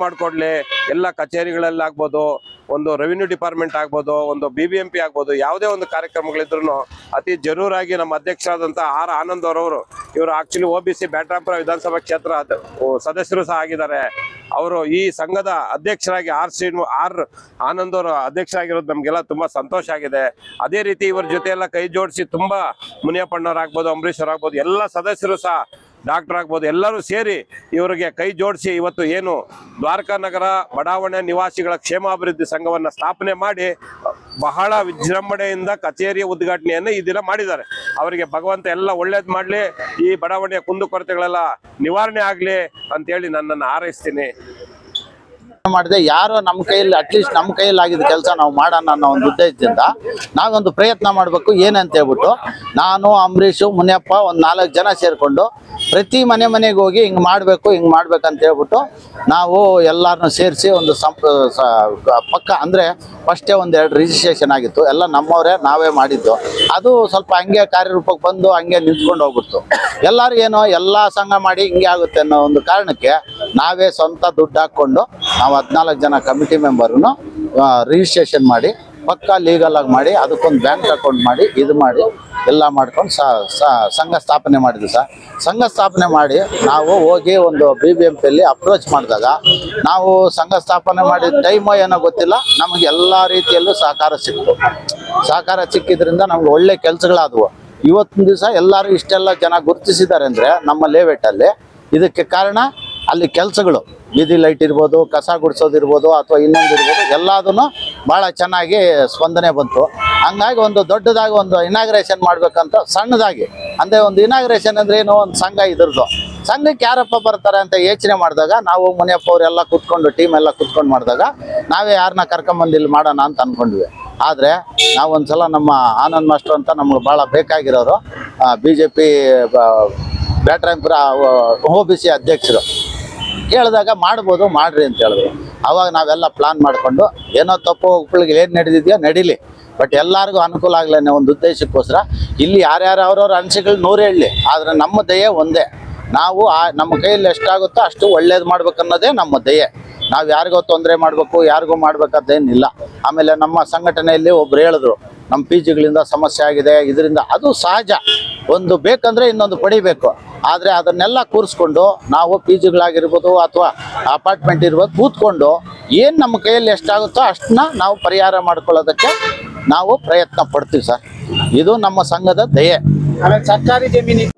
ಮಾಡಿಕೊಡ್ಲಿ ಎಲ್ಲ ಕಚೇರಿಗಳಲ್ಲಿ ಆಗ್ಬೋದು ಒಂದು ರೆವಿನ್ಯೂ ಡಿಪಾರ್ಟ್ಮೆಂಟ್ ಆಗ್ಬೋದು ಒಂದು ಬಿ ಬಿ ಎಂ ಪಿ ಆಗ್ಬೋದು ಯಾವುದೇ ಒಂದು ಕಾರ್ಯಕ್ರಮಗಳಿದ್ರು ಅತಿ ಜರೂರಾಗಿ ನಮ್ಮ ಅಧ್ಯಕ್ಷರಾದಂಥ ಆರ್ ಆನಂದ್ ಅವರವರು ಇವರು actually O B C Byatrapura ವಿಧಾನಸಭಾ ಕ್ಷೇತ್ರ ಓ, ಸದಸ್ಯರು ಸಹ ಆಗಿದ್ದಾರೆ. ಅವರು ಈ ಸಂಘದ ಅಧ್ಯಕ್ಷರಾಗಿ ಆರ್ ಶ್ರೀನು ಆರ್ ಆನಂದ್ ಅವರು ಅಧ್ಯಕ್ಷರಾಗಿರೋದು ನಮಗೆಲ್ಲ ತುಂಬಾ ಸಂತೋಷ ಆಗಿದೆ. ಅದೇ ರೀತಿ ಇವರ ಜೊತೆ ಎಲ್ಲ ಕೈ ಜೋಡಿಸಿ ತುಂಬಾ ಮುನಿಯಪ್ಪಣ್ಣವ್ರು ಆಗ್ಬೋದು ಅಂಬರೀಶ್ ಅವ್ರು ಆಗ್ಬೋದು ಎಲ್ಲ ಸದಸ್ಯರು ಸಹ ಡಾಕ್ಟರ್ ಆಗ್ಬೋದು, ಎಲ್ಲರೂ ಸೇರಿ ಇವರಿಗೆ ಕೈ ಜೋಡಿಸಿ ಇವತ್ತು ಏನು ದ್ವಾರಕಾ ನಗರ ಬಡಾವಣೆ ನಿವಾಸಿಗಳ ಕ್ಷೇಮಾಭಿವೃದ್ಧಿ ಸಂಘವನ್ನು ಸ್ಥಾಪನೆ ಮಾಡಿ ಬಹಳ ವಿಜೃಂಭಣೆಯಿಂದ ಕಚೇರಿಯ ಉದ್ಘಾಟನೆಯನ್ನು ಈ ದಿನ ಮಾಡಿದ್ದಾರೆ. ಅವರಿಗೆ ಭಗವಂತ ಎಲ್ಲ ಒಳ್ಳೇದು ಮಾಡಲಿ, ಈ ಬಡಾವಣೆಯ ಕುಂದುಕೊರತೆಗಳೆಲ್ಲ ನಿವಾರಣೆ ಆಗಲಿ ಅಂತೇಳಿ ನನ್ನನ್ನು ಹಾರೈಸ್ತೀನಿ. ಮಾಡಿದೆ. ಯಾರು ನಮ್ಮ ಕೈಯಲ್ಲಿ ಅಟ್ಲೀಸ್ಟ್ ನಮ್ಮ ಕೈಯಲ್ಲಿ ಆಗಿದ್ದ ಕೆಲಸ ನಾವು ಮಾಡೋಣ ಅನ್ನೋ ಒಂದು ಉದ್ದೇಶದಿಂದ ನಾವೊಂದು ಪ್ರಯತ್ನ ಮಾಡಬೇಕು. ಏನಂತ ಹೇಳ್ಬಿಟ್ಟು ನಾನು, ಅಂಬರೀಷು, ಮುನಿಯಪ್ಪ ಒಂದು ನಾಲ್ಕು ಜನ ಸೇರಿಕೊಂಡು ಪ್ರತಿ ಮನೆ ಮನೆಗೆ ಹೋಗಿ ಹಿಂಗೆ ಮಾಡಬೇಕು, ಹಿಂಗೆ ಮಾಡ್ಬೇಕಂತ ಹೇಳ್ಬಿಟ್ಟು ನಾವು ಎಲ್ಲರನ್ನೂ ಸೇರಿಸಿ ಒಂದು ಸಂಪ ಪಕ್ಕ ಅಂದರೆ ಫಸ್ಟೇ ಒಂದು ಎರಡು ರಿಜಿಸ್ಟ್ರೇಷನ್ ಆಗಿತ್ತು. ಎಲ್ಲ ನಮ್ಮವರೇ, ನಾವೇ ಮಾಡಿದ್ದು. ಅದು ಸ್ವಲ್ಪ ಹಂಗೆ ಕಾರ್ಯರೂಪಕ್ಕೆ ಬಂದು ಹಂಗೆ ನಿಂತ್ಕೊಂಡು ಹೋಗ್ಬಿಡ್ತು. ಎಲ್ಲರೂ ಏನೋ ಎಲ್ಲ ಸಂಘ ಮಾಡಿ ಹಿಂಗೆ ಆಗುತ್ತೆ ಅನ್ನೋ ಒಂದು ಕಾರಣಕ್ಕೆ ನಾವೇ ಸ್ವಂತ ದುಡ್ಡು ಹಾಕ್ಕೊಂಡು ನಾವು ಹದಿನಾಲ್ಕು ಜನ ಕಮಿಟಿ ಮೆಂಬರ್ನು ರಿಜಿಸ್ಟ್ರೇಷನ್ ಮಾಡಿ, ಪಕ್ಕ ಲೀಗಲ್ ಆಗಿ ಮಾಡಿ, ಅದಕ್ಕೊಂದು ಬ್ಯಾಂಕ್ ಅಕೌಂಟ್ ಮಾಡಿ, ಇದು ಮಾಡಿ, ಎಲ್ಲ ಮಾಡ್ಕೊಂಡು ಸಂಘ ಸ್ಥಾಪನೆ ಮಾಡಿದ್ವಿ ಸರ್ ಸಂಘ ಸ್ಥಾಪನೆ ಮಾಡಿ ನಾವು ಹೋಗಿ ಒಂದು ಬಿ ಬಿ ಎಂ ಪಿಯಲ್ಲಿ ಅಪ್ರೋಚ್ ಮಾಡಿದಾಗ, ನಾವು ಸಂಘ ಸ್ಥಾಪನೆ ಮಾಡಿದ ಟೈಮ್ ಏನೋ ಗೊತ್ತಿಲ್ಲ, ನಮಗೆ ಎಲ್ಲ ರೀತಿಯಲ್ಲೂ ಸಹಕಾರ ಸಿಕ್ತು. ಸಹಕಾರ ಸಿಕ್ಕಿದ್ರಿಂದ ನಮ್ಗೆ ಒಳ್ಳೆ ಕೆಲಸಗಳಾದವು. ಇವತ್ತಿನ ದಿವಸ ಎಲ್ಲರೂ ಇಷ್ಟೆಲ್ಲ ಜನ ಗುರುತಿಸಿದ್ದಾರೆ ಅಂದರೆ ನಮ್ಮ ಲೇವೇಟಲ್ಲಿ ಇದಕ್ಕೆ ಕಾರಣ ಅಲ್ಲಿ ಕೆಲಸಗಳು ಬೀದಿ ಲೈಟ್ ಇರ್ಬೋದು ಕಸ ಗುಡಿಸೋದಿರ್ಬೋದು ಅಥವಾ ಇನ್ನೊಂದು ಇರ್ಬೋದು ಎಲ್ಲದನ್ನು ಭಾಳ ಚೆನ್ನಾಗಿ ಸ್ಪಂದನೆ ಬಂತು ಹಂಗಾಗಿ ಒಂದು ದೊಡ್ಡದಾಗಿ ಒಂದು ಇನಾಗ್ರೇಷನ್ ಮಾಡಬೇಕಂತ ಸಣ್ಣದಾಗಿ ಅಂದರೆ ಒಂದು ಇನಾಗ್ರೇಷನ್ ಅಂದರೆ ಏನು ಒಂದು ಸಂಘ ಇದ್ರದ್ದು ಸಂಘಕ್ಕೆ ಯಾರಪ್ಪ ಬರ್ತಾರೆ ಅಂತ ಯೋಚನೆ ಮಾಡಿದಾಗ ನಾವು ಮುನಿಯಪ್ಪ ಅವರೆಲ್ಲ ಕುತ್ಕೊಂಡು ಟೀಮ್ ಎಲ್ಲ ಕುತ್ಕೊಂಡು ಮಾಡಿದಾಗ ನಾವೇ ಯಾರನ್ನ ಕರ್ಕೊಂಬಂದು ಇಲ್ಲಿ ಮಾಡೋಣ ಅಂತ ಅಂದ್ಕೊಂಡ್ವಿ ಆದರೆ ನಾವು ಒಂದ್ಸಲ ನಮ್ಮ ಆನಂದ್ ಮಾಸ್ಟರ್ ಅಂತ ನಮ್ಗೆ ಭಾಳ ಬೇಕಾಗಿರೋರು B J P Byatrapura O B C ಅಧ್ಯಕ್ಷರು ಹೇಳಿದಾಗ ಮಾಡ್ಬೋದು, ಮಾಡ್ರಿ ಅಂತ ಹೇಳಿದ್ರು. ಅವಾಗ ನಾವೆಲ್ಲ ಪ್ಲಾನ್ ಮಾಡಿಕೊಂಡು, ಏನೋ ತಪ್ಪು ಉಪ್ಪಳಿಗೆ ಏನು ನಡೆದಿದೆಯೋ ನಡೀಲಿ. ಬಟ್ ಎಲ್ಲರಿಗೂ ಅನುಕೂಲ ಆಗಲಿ ಒಂದು ಉದ್ದೇಶಕ್ಕೋಸ್ಕರ ಇಲ್ಲಿ ಯಾರ್ಯಾರು ಅವ್ರವ್ರ ಅನಿಸಿಕೆಗಳು ನೂರು ಹೇಳಲಿ ಆದರೆ ನಮ್ಮ ದಯೆ ಒಂದೇ. ನಾವು ಆ, ನಮ್ಮ ಕೈಯಲ್ಲಿ ಎಷ್ಟಾಗುತ್ತೋ ಅಷ್ಟು ಒಳ್ಳೇದು ಮಾಡ್ಬೇಕನ್ನೋದೇ ನಮ್ಮ ದಯೆ. ನಾವು ಯಾರಿಗೋ ತೊಂದರೆ ಮಾಡಬೇಕು, ಯಾರಿಗೂ ಮಾಡ್ಬೇಕಾದೇನಿಲ್ಲ. ಆಮೇಲೆ ನಮ್ಮ ಸಂಘಟನೆಯಲ್ಲಿ ಒಬ್ರು ಹೇಳಿದ್ರು ನಮ್ಮ ಪಿ ಜಿಗಳಿಂದ ಸಮಸ್ಯೆ ಆಗಿದೆ, ಇದರಿಂದ ಅದು ಸಹಜ. ಒಂದು ಬೇಕಂದ್ರೆ ಇನ್ನೊಂದು ಪಡಿಬೇಕು. ಆದರೆ ಅದನ್ನೆಲ್ಲ ಕೂರಿಸ್ಕೊಂಡು ನಾವು ಪಿ ಜಿಗಳಾಗಿರ್ಬೋದು ಅಥವಾ ಅಪಾರ್ಟ್ಮೆಂಟ್ ಇರ್ಬೋದು ಕೂತ್ಕೊಂಡು ಏನು ನಮ್ಮ ಕೈಯಲ್ಲಿ ಎಷ್ಟಾಗುತ್ತೋ ಅಷ್ಟನ್ನ ನಾವು ಪರಿಹಾರ ಮಾಡ್ಕೊಳ್ಳೋದಕ್ಕೆ ನಾವು ಪ್ರಯತ್ನ ಪಡ್ತೀವಿ ಸರ್. ಇದು ನಮ್ಮ ಸಂಘದ ದಯೆ. ಸರ್ಕಾರಿ ಜಮೀನು